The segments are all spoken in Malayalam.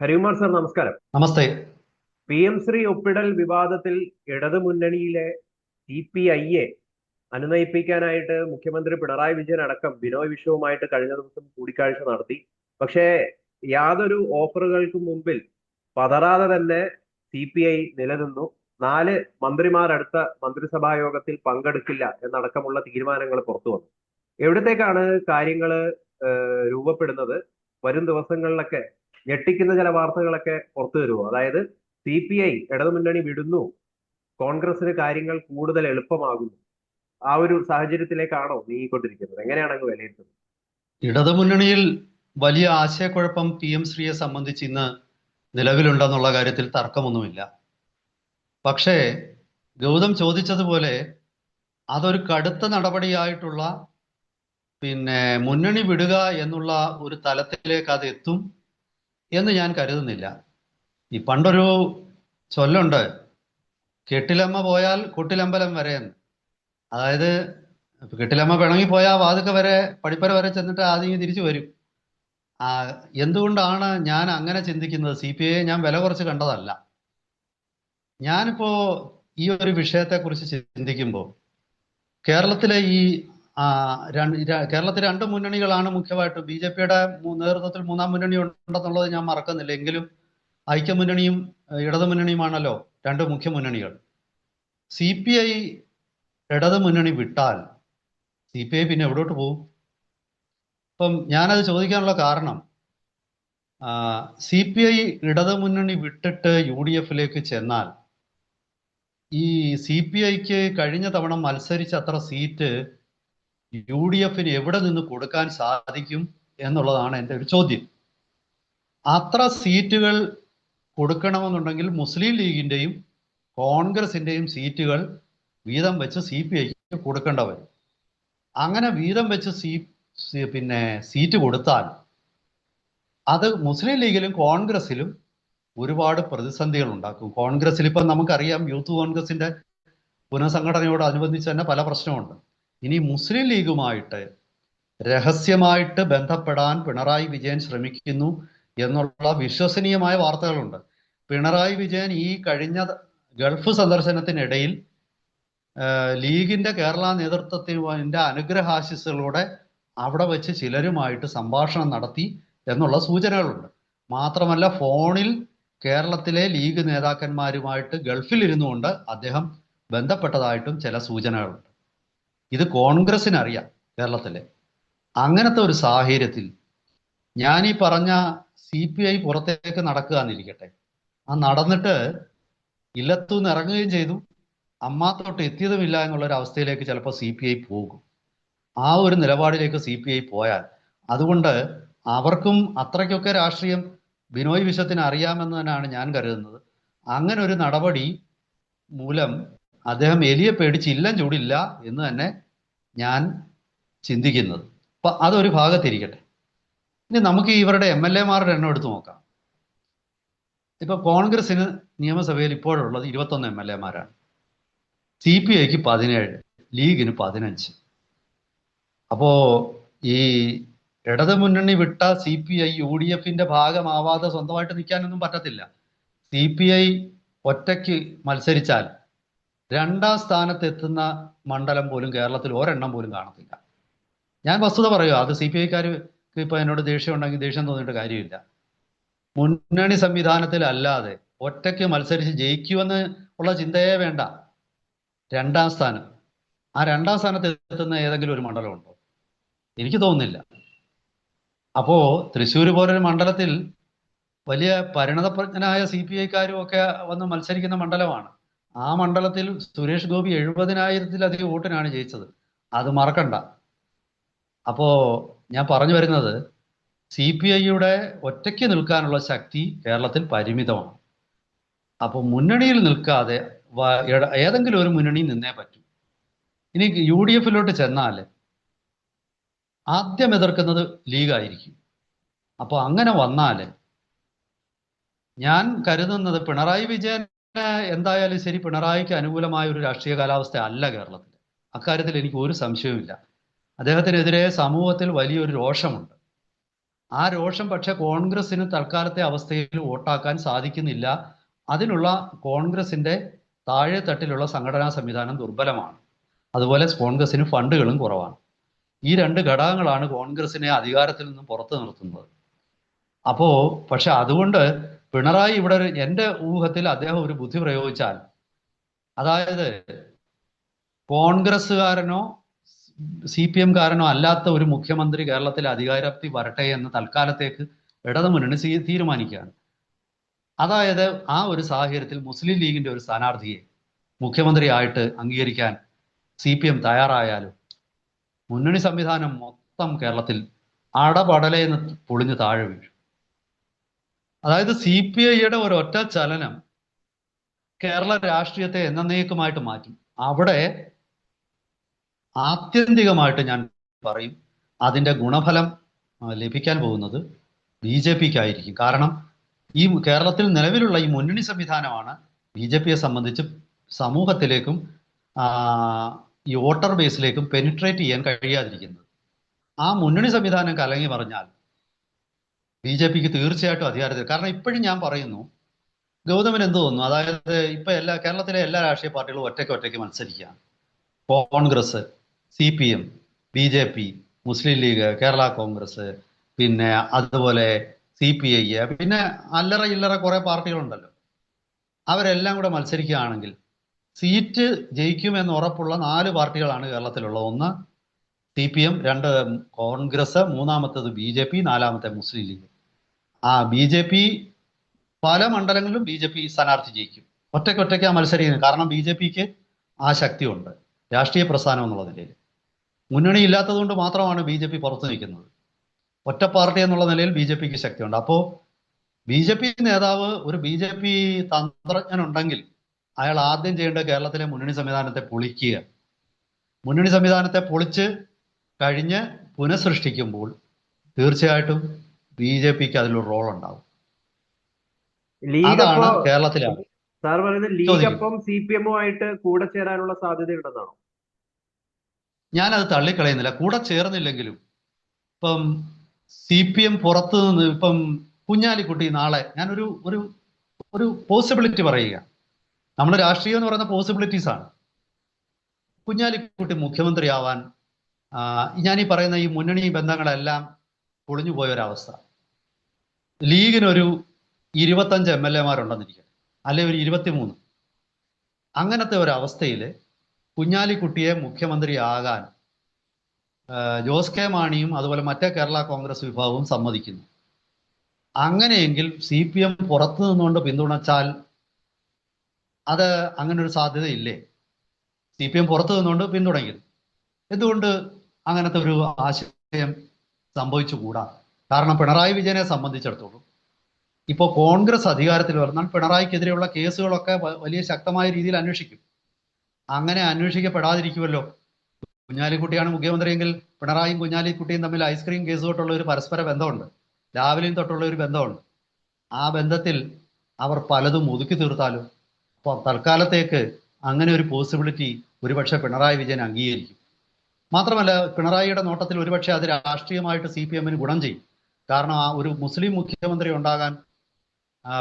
ഹരികുമാർ സാർ നമസ്കാരം. നമസ്തേ. പി എം ശ്രീ ഒപ്പിടൽ വിവാദത്തിൽ ഇടതു മുന്നണിയിലെ സി പി ഐയെ അനുനയിപ്പിക്കാനായിട്ട് മുഖ്യമന്ത്രി പിണറായി വിജയൻ അടക്കം ബിനോയ് വിശ്വവുമായിട്ട് കഴിഞ്ഞ ദിവസം കൂടിക്കാഴ്ച നടത്തി. പക്ഷേ യാതൊരു ഓഫറുകൾക്കും മുമ്പിൽ പതറാതെ തന്നെ സി പി ഐ നിലനിന്നു. നാല് മന്ത്രിമാർ അടുത്ത മന്ത്രിസഭാ യോഗത്തിൽ പങ്കെടുക്കില്ല എന്നടക്കമുള്ള തീരുമാനങ്ങൾ പുറത്തു വന്നു. എവിടത്തേക്കാണ് കാര്യങ്ങൾ രൂപപ്പെടുന്നത്? വരും ദിവസങ്ങളിലൊക്കെ ഞെട്ടിക്കുന്ന ചില വാർത്തകളൊക്കെ പുറത്തു വരുമോ? അതായത് സി പി ഐ ഇടതുമുന്നണി വിടുന്നു. കോൺഗ്രസിന് കാര്യങ്ങൾ കൂടുതൽ എളുപ്പമാകുന്നു. ആ ഒരു സാഹചര്യത്തിലേക്കാണോ നീങ്ങിക്കൊണ്ടിരിക്കുന്നത്? എങ്ങനെയാണ് അങ്ങ് വിലയിരുത്തുന്നത്? ഇടതുമുന്നണിയിൽ വലിയ ആശയക്കുഴപ്പം പി എം ശ്രീയെ സംബന്ധിച്ച് ഇന്ന് നിലവിലുണ്ടെന്നുള്ള കാര്യത്തിൽ തർക്കമൊന്നുമില്ല. പക്ഷേ ഗൗതം ചോദിച്ചതുപോലെ അതൊരു കടുത്ത നടപടിയായിട്ടുള്ള പിന്നെ മുന്നണി വിടുക എന്നുള്ള ഒരു തലത്തിലേക്ക് അത് എത്തും. എന്ന് ഞാൻ കരുതുന്നില്ല. ഈ പണ്ടൊരു ചൊല്ലുണ്ട് കെട്ടിലമ്മ പോയാൽ കുട്ടിലമ്പലം വരെ എന്ന്. അതായത് കെട്ടിലമ്മ പിണങ്ങി പോയാൽ വാതുക്ക വരെ പടിപ്പര വരെ ചെന്നിട്ട് ആദ്യം തിരിച്ചു വരും. ആ എന്തുകൊണ്ടാണ് ഞാൻ അങ്ങനെ ചിന്തിക്കുന്നത്? സി പി ഐ ഞാൻ വില കുറച്ച് കണ്ടതല്ല. ഞാനിപ്പോ ഈ ഒരു വിഷയത്തെക്കുറിച്ച് ചിന്തിക്കുമ്പോൾ കേരളത്തിലെ ഈ കേരളത്തിൽ രണ്ട് മുന്നണികളാണ് മുഖ്യമായിട്ടും. ബി ജെ പിയുടെ നേതൃത്വത്തിൽ മൂന്നാം മുന്നണി ഉണ്ടെന്നുള്ളത് ഞാൻ മറക്കുന്നില്ല. എങ്കിലും ഐക്യമുന്നണിയും ഇടതുമുന്നണിയുമാണല്ലോ രണ്ട് മുഖ്യ മുന്നണികൾ. സി പി ഐ ഇടതുമുന്നണി വിട്ടാൽ സി പി ഐ പിന്നെ എവിടോട്ട് പോകും? അപ്പം ഞാനത് ചോദിക്കാനുള്ള കാരണം സി പി ഐ ഇടതുമുന്നണി വിട്ടിട്ട് യു ഡി എഫിലേക്ക് ചെന്നാൽ ഈ സി പി ഐക്ക് കഴിഞ്ഞ തവണ മത്സരിച്ച അത്ര സീറ്റ് യു ഡി എഫിന് എവിടെ നിന്ന് കൊടുക്കാൻ സാധിക്കും എന്നുള്ളതാണ് എന്റെ ഒരു ചോദ്യം. അത്ര സീറ്റുകൾ കൊടുക്കണമെന്നുണ്ടെങ്കിൽ മുസ്ലിം ലീഗിന്റെയും കോൺഗ്രസിന്റെയും സീറ്റുകൾ വീതം വെച്ച് സി പി ഐക്ക് കൊടുക്കേണ്ട വരും അങ്ങനെ വീതം വെച്ച് സീ പിന്നെ സീറ്റ് കൊടുത്താൽ അത് മുസ്ലിം ലീഗിലും കോൺഗ്രസിലും ഒരുപാട് പ്രതിസന്ധികൾ ഉണ്ടാക്കും. കോൺഗ്രസിൽ ഇപ്പം നമുക്കറിയാം യൂത്ത് കോൺഗ്രസിന്റെ പുനഃസംഘടനയോടനുബന്ധിച്ച് തന്നെ പല പ്രശ്നമുണ്ട്. ഇനി മുസ്ലിം ലീഗുമായിട്ട് രഹസ്യമായിട്ട് ബന്ധപ്പെടാൻ പിണറായി വിജയൻ ശ്രമിക്കുന്നു എന്നുള്ള വിശ്വസനീയമായ വാർത്തകളുണ്ട്. പിണറായി വിജയൻ ഈ കഴിഞ്ഞ ഗൾഫ് സന്ദർശനത്തിനിടയിൽ ലീഗിന്റെ കേരള നേതൃത്വത്തിന്റെ അനുഗ്രഹാശിസുകളോടെ അവിടെ വെച്ച് ചിലരുമായിട്ട് സംഭാഷണം നടത്തി എന്നുള്ള സൂചനകളുണ്ട്. മാത്രമല്ല ഫോണിൽ കേരളത്തിലെ ലീഗ് നേതാക്കന്മാരുമായിട്ട് ഗൾഫിൽ ഇരുന്നുകൊണ്ട് അദ്ദേഹം ബന്ധപ്പെട്ടതായിട്ടും ചില സൂചനകളുണ്ട്. ഇത് കോൺഗ്രസിന് അറിയാം കേരളത്തിലെ. അങ്ങനത്തെ ഒരു സാഹചര്യത്തിൽ ഞാൻ ഈ പറഞ്ഞ സി പി ഐ പുറത്തേക്ക് നടക്കുക എന്നിരിക്കട്ടെ. ആ നടന്നിട്ട് ഇല്ലത്തുനിന്ന് ഇറങ്ങുകയും ചെയ്തു. അമ്മാത്തോട്ട് എത്തിയതുമില്ല എന്നുള്ള ഒരു അവസ്ഥയിലേക്ക് ചിലപ്പോൾ സി പി ഐ പോകും. ആ ഒരു നിലപാടിലേക്ക് സി പി ഐ പോയാൽ അതുകൊണ്ട് അവർക്കും അത്രയ്ക്കൊക്കെ രാഷ്ട്രീയം ബിനോയ് വിശ്വത്തിന് അറിയാമെന്ന് തന്നെയാണ് ഞാൻ കരുതുന്നത്. അങ്ങനെ ഒരു നടപടി മൂലം അദ്ദേഹം എലിയെ പേടിച്ച് ഇല്ലം ചൂടില്ല എന്ന് തന്നെ ഞാൻ ചിന്തിക്കുന്നത്. അപ്പൊ അതൊരു ഭാഗത്തിരിക്കട്ടെ. ഇനി നമുക്ക് ഇവരുടെ എം എൽ എമാരുടെ എണ്ണം എടുത്തു നോക്കാം. ഇപ്പൊ കോൺഗ്രസിന് നിയമസഭയിൽ ഇപ്പോഴുള്ളത് ഇരുപത്തൊന്ന് എം എൽ എമാരാണ്. സി പി ഐക്ക് പതിനേഴ് ലീഗിന് പതിനഞ്ച്. അപ്പോ ഈ ഇടത് മുന്നണി വിട്ട C P I U D എഫിന്റെ ഭാഗമാവാതെ സ്വന്തമായിട്ട് നിൽക്കാനൊന്നും പറ്റത്തില്ല. സി പി ഐ ഒറ്റയ്ക്ക് മത്സരിച്ചാൽ രണ്ടാം സ്ഥാനത്ത് എത്തുന്ന മണ്ഡലം പോലും കേരളത്തിൽ ഒരെണ്ണം പോലും കാണത്തില്ല. ഞാൻ വസ്തുത പറയുക അത് സി പി ഐക്കാർക്ക് ഇപ്പൊ എന്നോട് ദേഷ്യം ഉണ്ടെങ്കിൽ ദേഷ്യം തോന്നിയിട്ട് കാര്യമില്ല. മുന്നണി സംവിധാനത്തിൽ അല്ലാതെ ഒറ്റയ്ക്ക് മത്സരിച്ച് ജയിക്കുമെന്ന് ഉള്ള ചിന്തയെ വേണ്ട. രണ്ടാം സ്ഥാനം. ആ രണ്ടാം സ്ഥാനത്ത് എത്തുന്ന ഏതെങ്കിലും ഒരു മണ്ഡലമുണ്ടോ? എനിക്ക് തോന്നുന്നില്ല. അപ്പോ തൃശ്ശൂർ പോലൊരു മണ്ഡലത്തിൽ വലിയ പരിണതപ്രജ്ഞനായ സി പി ഐക്കാരും ഒക്കെ വന്ന് മത്സരിക്കുന്ന മണ്ഡലമാണ്. ആ മണ്ഡലത്തിൽ സുരേഷ് ഗോപി എഴുപതിനായിരത്തിലധികം വോട്ടിനാണ് ജയിച്ചത്. അത് മറക്കണ്ട. അപ്പോ ഞാൻ പറഞ്ഞു വരുന്നത് സി പി ഐയുടെ ഒറ്റയ്ക്ക് നിൽക്കാനുള്ള ശക്തി കേരളത്തിൽ പരിമിതമാണ്. അപ്പോൾ മുന്നണിയിൽ നിൽക്കാതെ ഏതെങ്കിലും ഒരു മുന്നണി നിന്നേ പറ്റൂ. ഇനി യു ഡി എഫിലോട്ട് ചെന്നാൽ ആദ്യം എതിർക്കുന്നത് ലീഗായിരിക്കും. അപ്പോൾ അങ്ങനെ വന്നാൽ ഞാൻ കരുതുന്നത് പിണറായി വിജയൻ എന്തായാലും ശരി പിണറായിക്ക് അനുകൂലമായ ഒരു രാഷ്ട്രീയ കാലാവസ്ഥ അല്ല കേരളത്തിൽ. അക്കാര്യത്തിൽ എനിക്ക് ഒരു സംശയവുമില്ല. അദ്ദേഹത്തിനെതിരെ സമൂഹത്തിൽ വലിയൊരു രോഷമുണ്ട്. ആ രോഷം പക്ഷെ കോൺഗ്രസിന് തൽക്കാലത്തെ അവസ്ഥയിൽ വോട്ടാക്കാൻ സാധിക്കുന്നില്ല. അതിനുള്ള കോൺഗ്രസിന്റെ താഴെ തട്ടിലുള്ള സംഘടനാ സംവിധാനം ദുർബലമാണ്. അതുപോലെ കോൺഗ്രസിന് ഫണ്ടുകളും കുറവാണ്. ഈ രണ്ട് ഘടകങ്ങളാണ് കോൺഗ്രസിനെ അധികാരത്തിൽ നിന്നും പുറത്തു നിർത്തുന്നത്. അപ്പോ പക്ഷെ അതുകൊണ്ട് പിണറായി ഇവിടെ ഒരു എന്റെ ഊഹത്തിൽ അദ്ദേഹം ഒരു ബുദ്ധി പ്രയോഗിച്ചാൽ അതായത് കോൺഗ്രസ്സുകാരനോ സി പി എംകാരനോ അല്ലാത്ത ഒരു മുഖ്യമന്ത്രി കേരളത്തിൽ അധികാരത്തിൽ വരട്ടെ എന്ന് തൽക്കാലത്തേക്ക് ഇടതുമുന്നണി സി തീരുമാനിക്കുകയാണ്. അതായത് ആ ഒരു സാഹചര്യത്തിൽ മുസ്ലിം ലീഗിന്റെ ഒരു സ്ഥാനാർത്ഥിയെ മുഖ്യമന്ത്രിയായിട്ട് അംഗീകരിക്കാൻ സി പി എം തയ്യാറായാലും മുന്നണി സംവിധാനം മൊത്തം കേരളത്തിൽ അടപടലേന്ന് പൊളിഞ്ഞ് താഴെ വീഴും. അതായത് സി പി ഐയുടെ ഒരൊറ്റ ചലനം കേരള രാഷ്ട്രീയത്തെ എന്നേക്കുമായിട്ട് മാറ്റി. അവിടെ ആത്യന്തികമായിട്ട് ഞാൻ പറയും അതിന്റെ ഗുണഫലം ലഭിക്കാൻ പോകുന്നത് ബി ജെ പിക്ക് ആയിരിക്കും കാരണം ഈ കേരളത്തിൽ നിലവിലുള്ള ഈ മുന്നണി സംവിധാനമാണ് ബി ജെ പിയെ സംബന്ധിച്ച് സമൂഹത്തിലേക്കും ഈ വോട്ടർ ബേസിലേക്കും പെനിട്രേറ്റ് ചെയ്യാൻ കഴിയാതിരിക്കുന്നത്. ആ മുന്നണി സംവിധാനം കലങ്ങി പറഞ്ഞാൽ ബി ജെ പിക്ക് തീർച്ചയായിട്ടും അധികാരത്തിൽ കാരണം ഇപ്പോഴും ഞാൻ പറയുന്നു ഗൗതമൻ എന്ത് തോന്നുന്നു? അതായത് ഇപ്പൊ എല്ലാ കേരളത്തിലെ എല്ലാ രാഷ്ട്രീയ പാർട്ടികളും ഒറ്റയ്ക്ക് ഒറ്റയ്ക്ക് മത്സരിക്കുകയാണ് Congress C P M B J P Muslim League Kerala Congress പിന്നെ അതുപോലെ സി പി ഐ പിന്നെ അല്ലറ ഇല്ലറ കുറെ പാർട്ടികളുണ്ടല്ലോ. അവരെല്ലാം കൂടെ മത്സരിക്കുകയാണെങ്കിൽ സീറ്റ് ജയിക്കുമെന്ന് ഉറപ്പുള്ള നാല് പാർട്ടികളാണ് കേരളത്തിലുള്ളത്. ഒന്ന് സി പി എം രണ്ട് കോൺഗ്രസ് മൂന്നാമത്തത് ബി ജെ പി നാലാമത്തെ മുസ്ലിം ലീഗ്. ആ ബി ജെ പി പല മണ്ഡലങ്ങളിലും ബി ജെ പി സ്ഥാനാർത്ഥി ജയിക്കും. ഒറ്റയ്ക്ക് ഒറ്റയ്ക്ക് ആ മത്സരിക്കുന്നത് കാരണം ബി ജെ പിക്ക് ആ ശക്തിയുണ്ട്. രാഷ്ട്രീയ പ്രസ്ഥാനം എന്നുള്ള നിലയിൽ. മുന്നണി ഇല്ലാത്തതുകൊണ്ട് മാത്രമാണ് ബി ജെ പി പുറത്തു നിൽക്കുന്നത്. ഒറ്റ പാർട്ടി എന്നുള്ള നിലയിൽ ബി ജെ പിക്ക് ശക്തിയുണ്ട്. അപ്പോൾ ബി ജെ പി നേതാവ് ഒരു ബി ജെ പി തന്ത്രജ്ഞനുണ്ടെങ്കിൽ അയാൾ ആദ്യം ചെയ്യേണ്ട കേരളത്തിലെ മുന്നണി സംവിധാനത്തെ പൊളിക്കുക. മുന്നണി സംവിധാനത്തെ പൊളിച്ച് കഴിഞ്ഞ് പുനഃസൃഷ്ടിക്കുമ്പോൾ തീർച്ചയായിട്ടും ബി ജെ പിക്ക് അതിലൊരു റോൾ ഉണ്ടാവും അതാണ് കേരളത്തിലെ സാർ പറയുന്നത് ലീഗ്. അപ്പം സി പി എമ്മുമായിട്ട് കൂടെ ചേരാനുള്ള സാധ്യതയുണ്ടെന്നാണോ? ഞാനത് തള്ളിക്കളയുന്നില്ല. കൂടെ ചേർന്നില്ലെങ്കിലും ഇപ്പം സി പി എം പുറത്തു നിന്ന് ഇപ്പം കുഞ്ഞാലിക്കുട്ടി നാളെ ഞാനൊരു ഒരു ഒരു പോസിബിലിറ്റി പറയുക. നമ്മുടെ രാഷ്ട്രീയം എന്ന് പറയുന്ന പോസിബിലിറ്റീസ് ആണ്. കുഞ്ഞാലിക്കുട്ടി മുഖ്യമന്ത്രിയാവാൻ ആവാൻ ഞാൻ ഈ പറയുന്ന ഈ മുന്നണി ബന്ധങ്ങളെല്ലാം പൊളിഞ്ഞു പോയ ഒരവസ്ഥ ലീഗിനൊരു ഇരുപത്തഞ്ച് എം എൽ എമാരുണ്ടെന്നിരിക്കുക അല്ലെ ഒരു ഇരുപത്തിമൂന്ന്. അങ്ങനത്തെ ഒരവസ്ഥയിൽ കുഞ്ഞാലിക്കുട്ടിയെ മുഖ്യമന്ത്രിയാകാൻ ജോസ് കെ മാണിയും അതുപോലെ മറ്റേ കേരള കോൺഗ്രസ് വിഭാഗവും സമ്മതിക്കുന്നു. അങ്ങനെയെങ്കിൽ സി പി എം പുറത്തു നിന്നുകൊണ്ട് പിന്തുണച്ചാൽ അത് അങ്ങനെ ഒരു സാധ്യതയില്ലേ? സി പി എം പുറത്തു നിന്നുകൊണ്ട് പിന്തുണയ്ക്കുന്നു. എന്തുകൊണ്ട് അങ്ങനത്തെ ഒരു ആശയം സംഭവിച്ചുകൂടാ? കാരണം പിണറായി വിജയനെ സംബന്ധിച്ചിടത്തോളം. ഇപ്പോൾ കോൺഗ്രസ് അധികാരത്തിൽ വന്നാൽ പിണറായിക്കെതിരെയുള്ള കേസുകളൊക്കെ വലിയ ശക്തമായ രീതിയിൽ അന്വേഷിക്കും. അങ്ങനെ അന്വേഷിക്കപ്പെടാതിരിക്കുമല്ലോ കുഞ്ഞാലിക്കുട്ടിയാണ് മുഖ്യമന്ത്രിയെങ്കിൽ പിണറായിയും കുഞ്ഞാലിക്കുട്ടിയും തമ്മിൽ ഐസ്ക്രീം കേസ് തൊട്ടുള്ള ഒരു പരസ്പര ബന്ധമുണ്ട്. രാവിലെയും തൊട്ടുള്ള ഒരു ബന്ധമുണ്ട്. ആ ബന്ധത്തിൽ അവർ പലതും ഒതുക്കി തീർത്താലും അപ്പോൾ തൽക്കാലത്തേക്ക് അങ്ങനെ ഒരു പോസിബിലിറ്റി ഒരുപക്ഷെ പിണറായി വിജയൻ അംഗീകരിക്കും. മാത്രമല്ല പിണറായിയുടെ നോട്ടത്തിൽ ഒരുപക്ഷെ അത് രാഷ്ട്രീയമായിട്ട് സി പി എമ്മിന് ഗുണം ചെയ്യും. കാരണം ആ ഒരു മുസ്ലിം മുഖ്യമന്ത്രി ഉണ്ടാകാൻ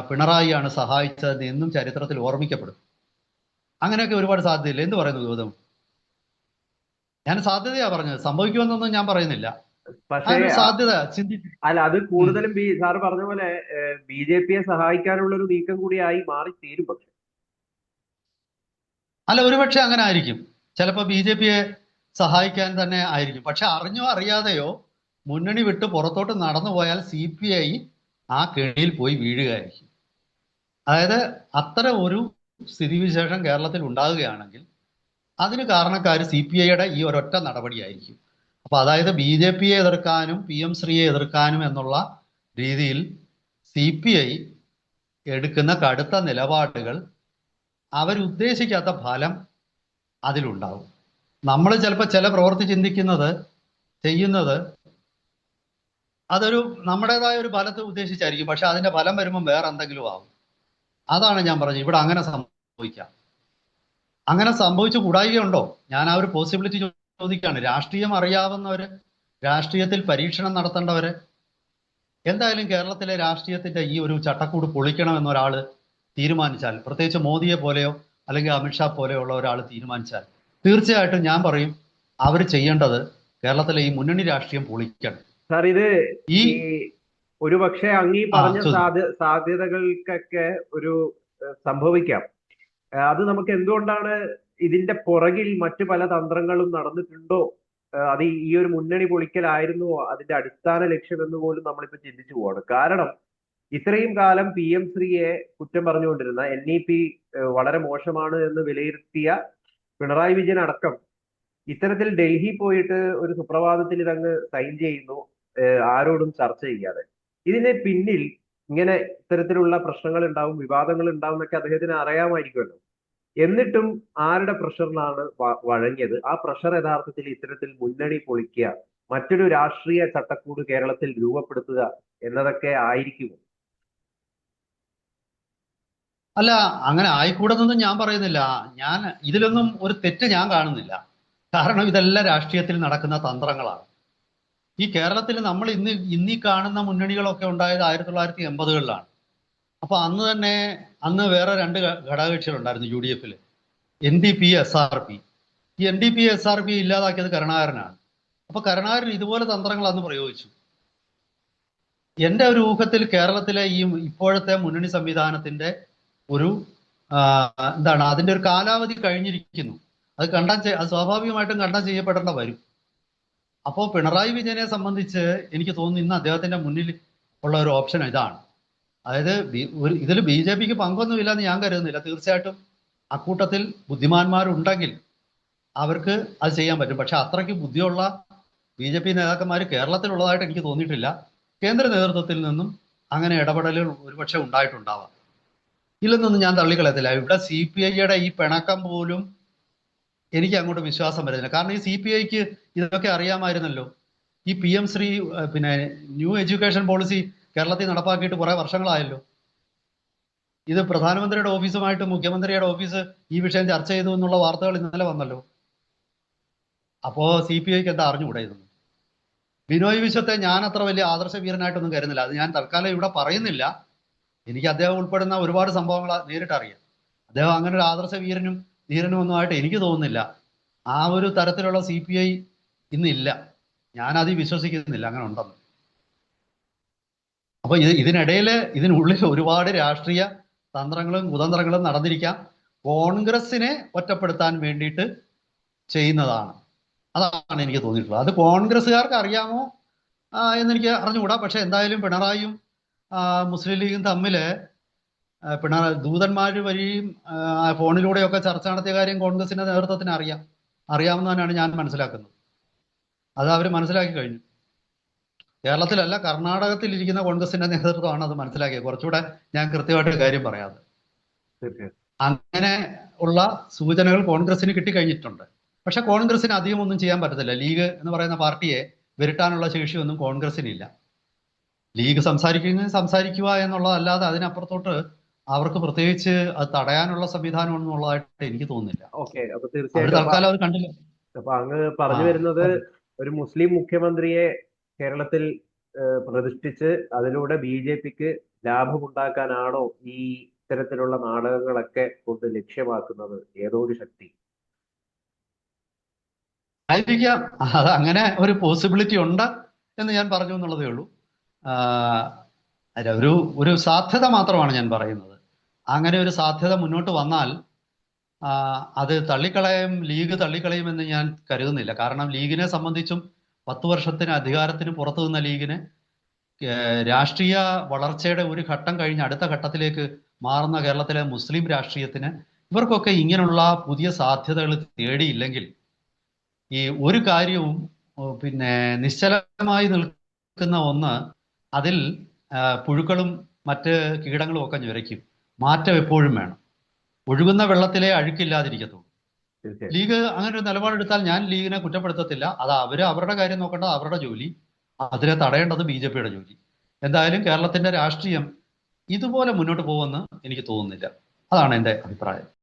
പിണറായിയാണ് സഹായിച്ചത് എന്നും ചരിത്രത്തിൽ ഓർമ്മിക്കപ്പെടും. അങ്ങനെയൊക്കെ ഒരുപാട് സാധ്യതയില്ല? എന്ത് പറയുന്നു ഗൗതം? ഞാൻ സാധ്യതയാ പറഞ്ഞത്. സംഭവിക്കുമെന്നൊന്നും ഞാൻ പറയുന്നില്ല. പക്ഷേ സാധ്യത അല്ല അത് കൂടുതലും ബി സാർ പറഞ്ഞ പോലെ ബി ജെ പിയെ സഹായിക്കാനുള്ള ഒരു നീക്കം കൂടിയായി മാറി തീരും പക്ഷെ. അല്ല ഒരുപക്ഷെ അങ്ങനെ ആയിരിക്കും. ചിലപ്പോൾ ബി ജെ പിയെ സഹായിക്കാൻ തന്നെ ആയിരിക്കും. പക്ഷെ അറിഞ്ഞോ അറിയാതെയോ മുന്നണി വിട്ട് പുറത്തോട്ട് നടന്നു പോയാൽ സി പി ഐ ആ കെണിയിൽ പോയി വീഴുകയായിരിക്കും. അതായത് അത്തരം ഒരു സ്ഥിതിവിശേഷം കേരളത്തിൽ ഉണ്ടാകുകയാണെങ്കിൽ അതിന് കാരണക്കാർ സി പി ഐയുടെ ഈ ഒരൊറ്റ നടപടിയായിരിക്കും. അപ്പൊ അതായത് ബി ജെ പിയെ എതിർക്കാനും പി എം ശ്രീയെ എതിർക്കാനും എന്നുള്ള രീതിയിൽ സി പി ഐ എടുക്കുന്ന കടുത്ത നിലപാടുകൾ അവരുദ്ദേശിക്കാത്ത ഫലം അതിലുണ്ടാവും. നമ്മൾ ചിലപ്പോൾ ചില പ്രവൃത്തി ചിന്തിക്കുന്നത് ചെയ്യുന്നത് അതൊരു നമ്മുടേതായ ഒരു ഫലത്തെ ഉദ്ദേശിച്ചായിരിക്കും. പക്ഷെ അതിന്റെ ഫലം വരുമ്പോൾ വേറെ എന്തെങ്കിലും ആവും. അതാണ് ഞാൻ പറഞ്ഞത്. ഇവിടെ അങ്ങനെ സംഭവിക്കാം. അങ്ങനെ സംഭവിച്ചു കൂടായികയുണ്ടോ? ഞാൻ ആ ഒരു പോസിബിലിറ്റി ചോദിക്കുകയാണ്. രാഷ്ട്രീയം അറിയാവുന്നവര് രാഷ്ട്രീയത്തിൽ പരീക്ഷണം നടത്തേണ്ടവര് എന്തായാലും കേരളത്തിലെ രാഷ്ട്രീയത്തിന്റെ ഈ ഒരു ചട്ടക്കൂട് പൊളിക്കണം എന്നൊരാൾ തീരുമാനിച്ചാൽ പ്രത്യേകിച്ച് മോദിയെ പോലെയോ അല്ലെങ്കിൽ അമിത്ഷാ പോലെയുള്ള ഒരാൾ തീരുമാനിച്ചാൽ തീർച്ചയായിട്ടും ഞാൻ പറയും അവർ ചെയ്യേണ്ടത് കേരളത്തിലെ ഈ മുന്നണി രാഷ്ട്രീയം പൊളിക്കണം. സാർ ഇത് ഈ ഒരു പക്ഷേ അങ്ങീ പറഞ്ഞ ചോദിക്കൂ. സാധ്യ സാധ്യതകൾക്കൊക്കെ ഒരു സംഭവിക്കാം. അത് നമുക്ക് എന്തുകൊണ്ടാണ് ഇതിന്റെ പുറകിൽ മറ്റു പല തന്ത്രങ്ങളും നടന്നിട്ടുണ്ടോ? അത് ഈ ഒരു മുന്നണി പൊളിക്കലായിരുന്നു അതിന്റെ അടിസ്ഥാന ലക്ഷ്യം എന്ന് പോലും നമ്മളിപ്പോ ചിന്തിച്ചു പോവാണ്. കാരണം ഇത്രയും കാലം പി എം ശ്രീയെ കുറ്റം പറഞ്ഞുകൊണ്ടിരുന്ന എൻ ഇ പി വളരെ മോശമാണ് എന്ന് വിലയിരുത്തിയ പിണറായി വിജയൻ അടക്കം ഇത്തരത്തിൽ ഡൽഹി പോയിട്ട് ഒരു സുപ്രഭാതത്തിൽ ഇതങ്ങ് സൈൻ ചെയ്യുന്നു. ആരോടും ചർച്ച ചെയ്യാതെ. ഇതിന് പിന്നിൽ ഇങ്ങനെ ഇത്തരത്തിലുള്ള പ്രശ്നങ്ങൾ ഉണ്ടാവും വിവാദങ്ങൾ ഉണ്ടാവും എന്നൊക്കെ അദ്ദേഹത്തിന് അറിയാമായിരിക്കുമല്ലോ. എന്നിട്ടും ആരുടെ പ്രഷറിലാണ് വഴങ്ങിയത്? ആ പ്രഷർ യഥാർത്ഥത്തിൽ ഇത്തരത്തിൽ മുന്നണി പൊളിക്കുക മറ്റൊരു രാഷ്ട്രീയ ചട്ടക്കൂട് കേരളത്തിൽ രൂപപ്പെടുത്തുക എന്നതൊക്കെ ആയിരിക്കും. അല്ല അങ്ങനെ ആയിക്കൂടെന്നൊന്നും ഞാൻ പറയുന്നില്ല. ഞാൻ ഇതിലൊന്നും ഒരു തെറ്റ് ഞാൻ കാണുന്നില്ല. കാരണം ഇതെല്ലാം രാഷ്ട്രീയത്തിൽ നടക്കുന്ന തന്ത്രങ്ങളാണ്. ഈ കേരളത്തിൽ നമ്മൾ ഇന്ന് ഇന്നീ കാണുന്ന മുന്നണികളൊക്കെ ഉണ്ടായത് ആയിരത്തി തൊള്ളായിരത്തി എൺപതുകളിലാണ് അപ്പൊ അന്ന് തന്നെ അന്ന് വേറെ രണ്ട് ഘടകകക്ഷികളുണ്ടായിരുന്നു യു ഡി എഫിൽ N D P S R P. ഈ N D P S R P ഇല്ലാതാക്കിയത് കരുണാകരനാണ്. അപ്പൊ കരുണാകരൻ ഇതുപോലെ തന്ത്രങ്ങൾ അന്ന് പ്രയോഗിച്ചു. എന്റെ ഒരു ഊഹത്തിൽ കേരളത്തിലെ ഈ ഇപ്പോഴത്തെ മുന്നണി സംവിധാനത്തിന്റെ ഒരു എന്താണ് അതിന്റെ ഒരു കാലാവധി കഴിഞ്ഞിരിക്കുന്നു. അത് കണ്ടാൽ അത് സ്വാഭാവികമായിട്ടും കണ്ടാൽ ചെയ്യപ്പെടേണ്ട വരും. അപ്പോൾ പിണറായി വിജയനെ സംബന്ധിച്ച് എനിക്ക് തോന്നുന്നു ഇന്ന് അദ്ദേഹത്തിന്റെ മുന്നിൽ ഉള്ള ഒരു ഓപ്ഷൻ ഇതാണ്. അതായത് ഒരു ഇതിൽ ബി ജെ പിക്ക് പങ്കൊന്നുമില്ലെന്ന് ഞാൻ കരുതുന്നില്ല. തീർച്ചയായിട്ടും അക്കൂട്ടത്തിൽ ബുദ്ധിമാന്മാരുണ്ടെങ്കിൽ അവർക്ക് അത് ചെയ്യാൻ പറ്റും. പക്ഷെ അത്രയ്ക്ക് ബുദ്ധിയുള്ള ബി ജെ പി നേതാക്കന്മാർ കേരളത്തിലുള്ളതായിട്ട് എനിക്ക് തോന്നിയിട്ടില്ല. കേന്ദ്ര നേതൃത്വത്തിൽ നിന്നും അങ്ങനെ ഇടപെടലുകൾ ഒരുപക്ഷെ ഉണ്ടായിട്ടുണ്ടാവാം. ഇല്ലെന്നൊന്നും ഞാൻ തള്ളിക്കളയത്തില്ല. ഇവിടെ സി പി ഐയുടെ ഈ പിണക്കം പോലും എനിക്ക് അങ്ങോട്ട് വിശ്വാസം വരുന്നില്ല. കാരണം ഈ സി പി ഐക്ക് ഇതൊക്കെ അറിയാമായിരുന്നല്ലോ. ഈ പി എം ശ്രീ പിന്നെ ന്യൂ എഡ്യൂക്കേഷൻ പോളിസി കേരളത്തിൽ നടപ്പാക്കിയിട്ട് കുറെ വർഷങ്ങളായല്ലോ. ഇത് പ്രധാനമന്ത്രിയുടെ ഓഫീസുമായിട്ട് മുഖ്യമന്ത്രിയുടെ ഓഫീസ് ഈ വിഷയം ചർച്ച ചെയ്തു എന്നുള്ള വാർത്തകൾ ഇന്നലെ വന്നല്ലോ. അപ്പോ സി പി ഐക്ക് എന്താ അറിഞ്ഞുകൂടെ ഇതൊന്നും? ബിനോയ് വിശ്വത്തെ ഞാൻ അത്ര വലിയ ആദർശ വീരനായിട്ടൊന്നും കരുതുന്നില്ല. അത് ഞാൻ തൽക്കാലം ഇവിടെ പറയുന്നില്ല. എനിക്ക് അദ്ദേഹം ഉൾപ്പെടുന്ന ഒരുപാട് സംഭവങ്ങൾ നേരിട്ടറിയാം. അദ്ദേഹം അങ്ങനെ ഒരു ആദർശ വീരനും ധീരനും ഒന്നുമായിട്ട് എനിക്ക് തോന്നുന്നില്ല. ആ ഒരു തരത്തിലുള്ള സി പി ഐ ഇന്നില്ല. ഞാൻ അതിൽ വിശ്വസിക്കുന്നില്ല. അങ്ങനെ ഉണ്ടെന്ന്. അപ്പൊ ഇത് ഇതിനിടയിൽ ഇതിനുള്ളിൽ ഒരുപാട് രാഷ്ട്രീയ തന്ത്രങ്ങളും കുതന്ത്രങ്ങളും നടന്നിരിക്കാം. കോൺഗ്രസിനെ ഒറ്റപ്പെടുത്താൻ വേണ്ടിയിട്ട് ചെയ്യുന്നതാണ്. അതാണ് എനിക്ക് തോന്നിയിട്ടുള്ളത്. അത് കോൺഗ്രസ്സുകാർക്ക് അറിയാമോ? എന്നെനിക്ക് അറിഞ്ഞുകൂടാ. പക്ഷെ എന്തായാലും പിണറായിയും മുസ്ലിം ലീഗും തമ്മിൽ പിണറായി ദൂതന്മാർ വഴിയും ഫോണിലൂടെയൊക്കെ ചർച്ച നടത്തിയ കാര്യം കോൺഗ്രസിന്റെ നേതൃത്വത്തിന് അറിയാം. അറിയാമെന്നാണ് ഞാൻ മനസ്സിലാക്കുന്നത്. അത് അവർ മനസ്സിലാക്കി കഴിഞ്ഞു. കേരളത്തിലല്ല കർണാടകത്തിൽ ഇരിക്കുന്ന കോൺഗ്രസിന്റെ നേതൃത്വമാണ് അത് മനസ്സിലാക്കിയത്. കുറച്ചുകൂടെ ഞാൻ കൃത്യമായിട്ട് കാര്യം പറയാതെ അങ്ങനെ ഉള്ള സൂചനകൾ കോൺഗ്രസിന് കിട്ടിക്കഴിഞ്ഞിട്ടുണ്ട്. പക്ഷെ കോൺഗ്രസിന് അധികം ഒന്നും ചെയ്യാൻ പറ്റത്തില്ല. ലീഗ് എന്ന് പറയുന്ന പാർട്ടിയെ വിരട്ടാനുള്ള ശേഷിയൊന്നും കോൺഗ്രസിനില്ല. ലീഗ് സംസാരിക്കുന്ന സംസാരിക്കുക എന്നുള്ളതല്ലാതെ അതിനപ്പുറത്തോട്ട് അവർക്ക് പ്രത്യേകിച്ച് അത് തടയാനുള്ള സംവിധാനം ഒന്നുള്ളതായിട്ട് എനിക്ക് തോന്നുന്നില്ല. ഓക്കെ അപ്പൊ തീർച്ചയായിട്ടും. അപ്പൊ തൽക്കാലം അത് കണ്ടില്ല. അപ്പൊ അങ്ങ് പറഞ്ഞു വരുന്നത് ഒരു മുസ്ലിം മുഖ്യമന്ത്രിയെ കേരളത്തിൽ പ്രതിഷ്ഠിച്ച് അതിലൂടെ ബി ജെ പിക്ക് ലാഭമുണ്ടാക്കാനാണോ ഈ ഇത്തരത്തിലുള്ള നാടകങ്ങളൊക്കെ കൊണ്ട് ലക്ഷ്യമാക്കുന്നത്? ഏതോ ഒരു ശക്തി. ആയിരിക്കാം. അത് അങ്ങനെ ഒരു പോസിബിലിറ്റി ഉണ്ട് എന്ന് ഞാൻ പറഞ്ഞു എന്നുള്ളതേ ഉള്ളൂ. ഒരു ഒരു സാധ്യത മാത്രമാണ് ഞാൻ പറയുന്നത്. അങ്ങനെ ഒരു സാധ്യത മുന്നോട്ട് വന്നാൽ അത് തള്ളിക്കളയും ലീഗ് തള്ളിക്കളയുമെന്ന് ഞാൻ കരുതുന്നില്ല. കാരണം ലീഗിനെ സംബന്ധിച്ചും പത്ത് വർഷത്തിന് അധികാരത്തിന് പുറത്തു നിന്ന ലീഗിന് രാഷ്ട്രീയ വളർച്ചയുടെ ഒരു ഘട്ടം കഴിഞ്ഞ് അടുത്ത ഘട്ടത്തിലേക്ക് മാറുന്ന കേരളത്തിലെ മുസ്ലിം രാഷ്ട്രീയത്തിന് ഇവർക്കൊക്കെ ഇങ്ങനെയുള്ള പുതിയ സാധ്യതകൾ തേടിയില്ലെങ്കിൽ ഈ ഒരു കാര്യവും പിന്നെ നിശ്ചലമായി നിൽക്കുന്ന ഒന്ന് അതിൽ പുഴുക്കളും മറ്റ് കീടങ്ങളും ഒക്കെ ഞുരയ്ക്കും. മാറ്റം എപ്പോഴും വേണം. ഒഴുകുന്ന വെള്ളത്തിലെ അഴുക്കില്ലാതിരിക്കത്തുള്ളൂ. ലീഗ് അങ്ങനെ ഒരു നിലപാടെടുത്താൽ ഞാൻ ലീഗിനെ കുറ്റപ്പെടുത്തത്തില്ല. അത് അവർ അവരുടെ കാര്യം നോക്കേണ്ടത് അവരുടെ ജോലി. അതിനെ തടയേണ്ടത് ബി ജെ പിയുടെ ജോലി. എന്തായാലും കേരളത്തിന്റെ രാഷ്ട്രീയം ഇതുപോലെ മുന്നോട്ട് പോകുമെന്ന് എനിക്ക് തോന്നുന്നില്ല. അതാണ് എന്റെ അഭിപ്രായം.